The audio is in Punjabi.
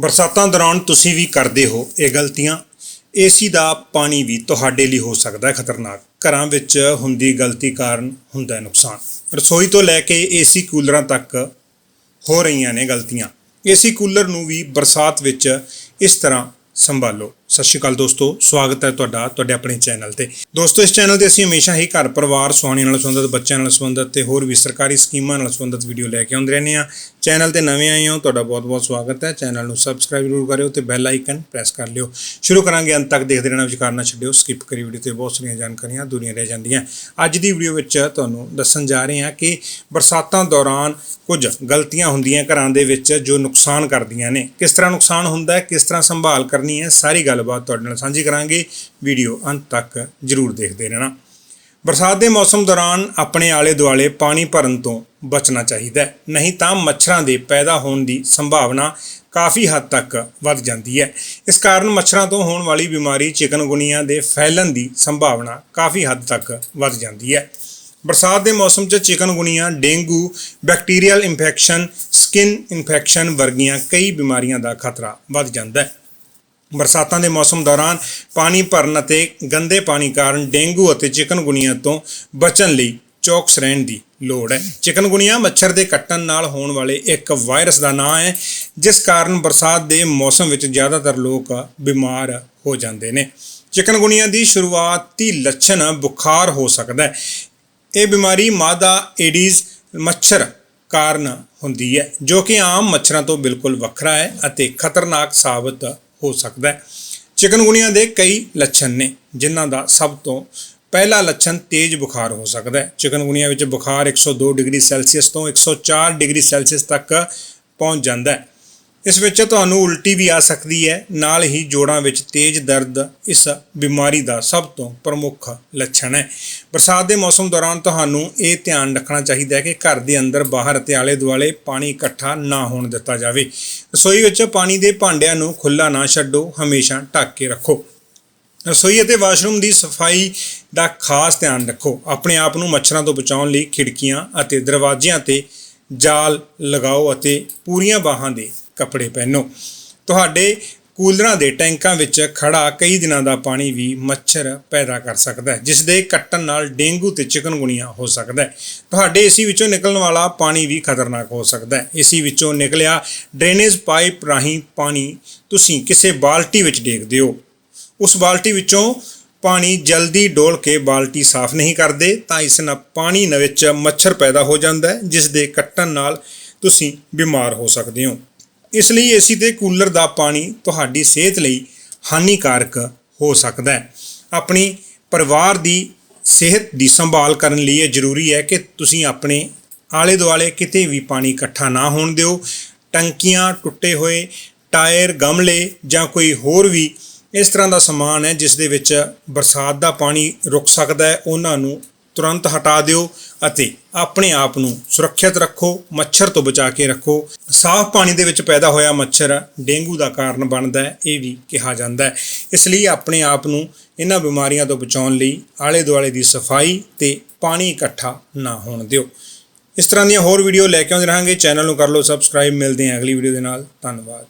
ਬਰਸਾਤਾਂ ਦੌਰਾਨ ਤੁਸੀਂ ਵੀ ਕਰਦੇ ਹੋ ਇਹ ਗਲਤੀਆਂ। ਏਸੀ ਦਾ ਪਾਣੀ ਵੀ ਤੁਹਾਡੇ ਲਈ ਹੋ ਸਕਦਾ ਹੈ ਖਤਰਨਾਕ। ਘਰਾਂ ਵਿੱਚ ਹੁੰਦੀ ਗਲਤੀ ਕਾਰਨ ਹੁੰਦਾ ਹੈ ਨੁਕਸਾਨ। ਰਸੋਈ ਤੋਂ ਲੈ ਕੇ ਏਸੀ ਕੂਲਰਾਂ ਤੱਕ ਹੋ ਰਹੀਆਂ ਨੇ ਗਲਤੀਆਂ। ਏਸੀ ਕੂਲਰ ਨੂੰ ਵੀ ਬਰਸਾਤ ਵਿੱਚ ਇਸ ਤਰ੍ਹਾਂ ਸੰਭਾਲੋ। ਸਤਿ ਸ਼੍ਰੀ ਅਕਾਲ ਦੋਸਤੋ, ਸਵਾਗਤ ਹੈ ਤੁਹਾਡਾ, ਤੁਹਾਡੇ ਆਪਣੇ ਚੈਨਲ ਤੇ। ਦੋਸਤੋ, ਇਸ ਚੈਨਲ ਤੇ ਅਸੀਂ ਹਮੇਸ਼ਾ ਹੀ ਘਰ ਪਰਿਵਾਰ ਸੁਹਾਣੀ ਨਾਲ ਸੰਬੰਧਿਤ, ਬੱਚਿਆਂ ਨਾਲ ਸੰਬੰਧਿਤ ਤੇ ਹੋਰ ਵੀ ਸਰਕਾਰੀ ਸਕੀਮਾਂ ਨਾਲ ਸੰਬੰਧਿਤ ਵੀਡੀਓ ਲੈ ਕੇ ਆਉਂਦੇ ਰਹਿੰਦੇ ਆ ਚੈਨਲ ਤੇ ਨਵੇਂ ਆਏ ਹੋ, ਤੁਹਾਡਾ ਬਹੁਤ-ਬਹੁਤ ਸਵਾਗਤ ਹੈ। ਚੈਨਲ ਨੂੰ ਸਬਸਕ੍ਰਾਈਬ ਜ਼ਰੂਰ ਕਰਿਓ ਤੇ ਬੈਲ ਆਈਕਨ ਪ੍ਰੈਸ ਕਰ ਲਿਓ। ਸ਼ੁਰੂ ਕਰਾਂਗੇ ਅੰਤ ਤੱਕ ਦੇਖਦੇ ਰਹਿਣਾ ਵਿਚਾਰ ਨਾ ਛੱਡਿਓ ਸਕਿਪ ਕਰੀ ਵੀਡੀਓ ਤੇ ਬਹੁਤ ਸਾਰੀਆਂ ਜਾਣਕਾਰੀਆਂ ਦੂਰੀਆਂ ਰਹਿ ਜਾਂਦੀਆਂ। ਅੱਜ ਦੀ ਵੀਡੀਓ ਵਿੱਚ ਤੁਹਾਨੂੰ ਦੱਸਣ ਜਾ ਰਹੇ ਹਾਂ ਕਿ ਬਰਸਾਤਾਂ ਦੌਰਾਨ ਕੁਝ ਗਲਤੀਆਂ ਹੁੰਦੀਆਂ ਘਰਾਂ ਦੇ ਵਿੱਚ ਜੋ ਨੁਕਸਾਨ ਕਰਦੀਆਂ ਨੇ। ਕਿਸ ਤਰ੍ਹਾਂ ਨੁਕਸਾਨ ਹੁੰਦਾ ਹੈ, ਕਿਸ ਤਰ੍ਹਾਂ ਸੰਭਾਲ ਕਰਨੀ ਹੈ, ਸਾਰੀ ਗੱਲ ਗੱਲਬਾਤ ਤੁਹਾਡੇ ਨਾਲ ਸਾਂਝੀ ਕਰਾਂਗੇ। ਵੀਡੀਓ ਅੰਤ ਤੱਕ ਜਰੂਰ ਦੇਖਦੇ ਰਹਿਣਾ। ਬਰਸਾਤ ਦੇ ਮੌਸਮ ਦੌਰਾਨ ਆਪਣੇ ਆਲੇ ਦੁਆਲੇ ਪਾਣੀ ਭਰਨ ਤੋਂ ਬਚਣਾ ਚਾਹੀਦਾ ਹੈ। ਨਹੀਂ ਤਾਂ ਮੱਛਰਾਂ ਦੇ ਪੈਦਾ ਹੋਣ ਦੀ ਸੰਭਾਵਨਾ ਕਾਫੀ ਹੱਦ ਤੱਕ ਵੱਧ ਜਾਂਦੀ ਹੈ। ਇਸ ਕਾਰਨ ਮੱਛਰਾਂ ਤੋਂ ਹੋਣ ਵਾਲੀ ਬਿਮਾਰੀ ਚਿਕਨਗੁਨੀਆ ਦੇ ਫੈਲਣ ਦੀ ਸੰਭਾਵਨਾ ਕਾਫੀ ਹੱਦ ਤੱਕ ਵੱਧ ਜਾਂਦੀ ਹੈ। ਬਰਸਾਤ ਦੇ ਮੌਸਮ 'ਚ chikungunya, dengue, bacterial infection, skin infection ਵਰਗੀਆਂ ਕਈ ਬਿਮਾਰੀਆਂ ਦਾ ਖਤਰਾ ਵੱਧ ਜਾਂਦਾ ਹੈ। ਬਰਸਾਤਾਂ ਦੇ ਮੌਸਮ ਦੌਰਾਨ ਪਾਣੀ ਭਰਨ ਅਤੇ ਗੰਦੇ ਪਾਣੀ ਕਾਰਨ ਡੇਂਗੂ ਅਤੇ ਚਿਕਨਗੁਨੀਆ ਤੋਂ ਬਚਣ ਲਈ ਚੌਕਸ ਰਹਿਣ ਦੀ ਲੋੜ ਹੈ। ਚਿਕਨਗੁਨੀਆ ਮੱਛਰ ਦੇ ਕੱਟਣ ਨਾਲ ਹੋਣ ਵਾਲੇ ਇੱਕ ਵਾਇਰਸ ਦਾ ਨਾਂ ਹੈ, ਜਿਸ ਕਾਰਨ ਬਰਸਾਤ ਦੇ ਮੌਸਮ ਵਿੱਚ ਜ਼ਿਆਦਾਤਰ ਲੋਕ ਬਿਮਾਰ ਹੋ ਜਾਂਦੇ ਨੇ। ਚਿਕਨਗੁਨੀਆ ਦੀ ਸ਼ੁਰੂਆਤੀ ਲੱਛਣ ਬੁਖਾਰ ਹੋ ਸਕਦਾ ਹੈ। ਇਹ ਬਿਮਾਰੀ ਮਾਦਾ ਏਡੀਜ਼ ਮੱਛਰ ਕਾਰਨ ਹੁੰਦੀ ਹੈ, ਜੋ ਕਿ ਆਮ ਮੱਛਰਾਂ ਤੋਂ ਬਿਲਕੁਲ ਵੱਖਰਾ ਹੈ ਅਤੇ ਖਤਰਨਾਕ ਸਾਬਤ ਹੋ ਸਕਦਾ ਹੈ। ਚਿਕਨਗੁਨੀਆ ਦੇ ਕਈ ਲੱਛਣ ਨੇ, ਜਿਨ੍ਹਾਂ ਦਾ ਸਭ ਤੋਂ ਪਹਿਲਾ ਲੱਛਣ ਤੇਜ਼ ਬੁਖਾਰ ਹੋ ਸਕਦਾ ਹੈ। ਚਿਕਨਗੁਨੀਆ ਵਿੱਚ ਬੁਖਾਰ 102 ਡਿਗਰੀ ਸੈਲਸੀਅਸ ਤੋਂ 104 ਡਿਗਰੀ ਸੈਲਸੀਅਸ ਤੱਕ ਪਹੁੰਚ ਜਾਂਦਾ ਹੈ। ਇਸ ਵਿੱਚ ਤੁਹਾਨੂੰ ਉਲਟੀ ਵੀ ਆ ਸਕਦੀ ਹੈ। ਨਾਲ ਹੀ ਜੋੜਾਂ ਵਿੱਚ ਤੇਜ਼ ਦਰਦ ਇਸ ਬਿਮਾਰੀ ਦਾ ਸਭ ਤੋਂ ਪ੍ਰਮੁੱਖ ਲੱਛਣ ਹੈ। ਬਰਸਾਤ ਦੇ ਮੌਸਮ ਦੌਰਾਨ ਤੁਹਾਨੂੰ ਇਹ ਧਿਆਨ ਰੱਖਣਾ ਚਾਹੀਦਾ ਹੈ ਕਿ ਘਰ ਦੇ ਅੰਦਰ, ਬਾਹਰ ਅਤੇ ਆਲੇ ਦੁਆਲੇ ਪਾਣੀ ਇਕੱਠਾ ਨਾ ਹੋਣ ਦਿੱਤਾ ਜਾਵੇ। ਰਸੋਈ ਵਿੱਚ ਪਾਣੀ ਦੇ ਭਾਂਡਿਆਂ ਨੂੰ ਖੁੱਲਾ ਨਾ ਛੱਡੋ, ਹਮੇਸ਼ਾ ਢੱਕ ਕੇ ਰੱਖੋ। ਰਸੋਈ ਅਤੇ ਵਾਸ਼ਰੂਮ ਦੀ ਸਫ਼ਾਈ ਦਾ ਖਾਸ ਧਿਆਨ ਰੱਖੋ। ਆਪਣੇ ਆਪ ਨੂੰ ਮੱਛਰਾਂ ਤੋਂ ਬਚਾਉਣ ਲਈ ਖਿੜਕੀਆਂ ਅਤੇ ਦਰਵਾਜ਼ਿਆਂ ਤੇ ਜਾਲ ਲਗਾਓ ਅਤੇ ਪੂਰੀਆਂ ਬਾਹਾਂ ਦੇ ਕੱਪੜੇ ਪਹਿਨੋ। ਤੁਹਾਡੇ ਕੂਲਰਾਂ ਦੇ ਟੈਂਕਾਂ ਵਿੱਚ ਖੜਾ ਕਈ ਦਿਨਾਂ ਦਾ ਪਾਣੀ ਵੀ ਮੱਛਰ ਪੈਦਾ ਕਰ ਸਕਦਾ ਹੈ, ਜਿਸ ਦੇ ਕੱਟਣ ਨਾਲ ਡੇਂਗੂ ਤੇ ਚਿਕਨਗੁਨੀਆ ਹੋ ਸਕਦਾ ਹੈ। ਤੁਹਾਡੇ ਏਸੀ ਵਿੱਚੋਂ ਨਿਕਲਣ ਵਾਲਾ ਪਾਣੀ ਵੀ ਖਤਰਨਾਕ ਹੋ ਸਕਦਾ ਹੈ। ਏਸੀ ਵਿੱਚੋਂ ਨਿਕਲਿਆ ਡਰੇਨੇਜ ਪਾਈਪ ਰਾਹੀਂ ਪਾਣੀ ਤੁਸੀਂ ਕਿਸੇ ਬਾਲਟੀ ਵਿੱਚ ਡੇਗਦੇ ਹੋ ਉਸ ਬਾਲਟੀ ਵਿੱਚੋਂ ਪਾਣੀ ਜਲਦੀ ਡੋਲ ਕੇ ਬਾਲਟੀ ਸਾਫ਼ ਨਹੀਂ ਕਰਦੇ, ਤਾਂ ਇਸ ਨਾਲ ਪਾਣੀ ਨ ਵਿੱਚ ਮੱਛਰ ਪੈਦਾ ਹੋ ਜਾਂਦਾ ਹੈ, ਜਿਸ ਦੇ ਕੱਟਣ ਨਾਲ ਤੁਸੀਂ ਬਿਮਾਰ ਹੋ ਸਕਦੇ ਹੋ। ਇਸ ਲਈ ਏਸੀ ਤੇ ਕੂਲਰ ਦਾ ਪਾਣੀ ਤੁਹਾਡੀ ਸਿਹਤ ਲਈ ਹਾਨੀਕਾਰਕ ਹੋ ਸਕਦਾ ਹੈ। ਆਪਣੀ ਪਰਿਵਾਰ ਦੀ ਸਿਹਤ ਦੀ ਸੰਭਾਲ ਕਰਨ ਲਈ ਇਹ ਜ਼ਰੂਰੀ ਹੈ ਕਿ ਤੁਸੀਂ ਆਪਣੇ ਆਲੇ ਦੁਆਲੇ ਕਿਤੇ ਵੀ ਪਾਣੀ ਇਕੱਠਾ ਨਾ ਹੋਣ ਦਿਓ। ਟੰਕੀਆਂ ਟੁੱਟੇ ਹੋਏ, ਟਾਇਰ ਗਮਲੇ ਜਾਂ ਕੋਈ ਹੋਰ ਵੀ ਇਸ ਤਰ੍ਹਾਂ ਦਾ ਸਮਾਨ ਹੈ ਜਿਸ ਦੇ ਵਿੱਚ ਬਰਸਾਤ ਦਾ ਪਾਣੀ ਰੁਕ ਸਕਦਾ ਹੈ, ਉਹਨਾਂ ਨੂੰ ਤੁਰੰਤ ਹਟਾ ਦਿਓ ਅਤੇ ਆਪਣੇ ਆਪ ਨੂੰ ਸੁਰੱਖਿਅਤ ਰੱਖੋ, ਮੱਛਰ ਤੋਂ ਬਚਾ ਕੇ ਰੱਖੋ। ਸਾਫ਼ ਪਾਣੀ ਦੇ ਵਿੱਚ ਪੈਦਾ ਹੋਇਆ ਮੱਛਰ ਡੇਂਗੂ ਦਾ ਕਾਰਨ ਬਣਦਾ ਹੈ, ਇਹ ਵੀ ਕਿਹਾ ਜਾਂਦਾ ਹੈ। ਇਸ ਲਈ ਆਪਣੇ ਆਪ ਨੂੰ ਇਹਨਾਂ ਬਿਮਾਰੀਆਂ ਤੋਂ ਬਚਾਉਣ ਲਈ ਆਲੇ ਦੁਆਲੇ ਦੀ ਸਫ਼ਾਈ ਤੇ ਪਾਣੀ ਇਕੱਠਾ ਨਾ ਹੋਣ ਦਿਓ। ਇਸ ਤਰ੍ਹਾਂ ਦੀਆਂ ਹੋਰ ਵੀਡੀਓ ਲੈ ਕੇ ਆਉਂਦੇ ਰਹਾਂਗੇ। ਚੈਨਲ ਨੂੰ ਕਰ ਲਓ ਸਬਸਕ੍ਰਾਈਬ ਮਿਲਦੇ ਹਾਂ ਅਗਲੀ ਵੀਡੀਓ ਦੇ ਨਾਲ। ਧੰਨਵਾਦ।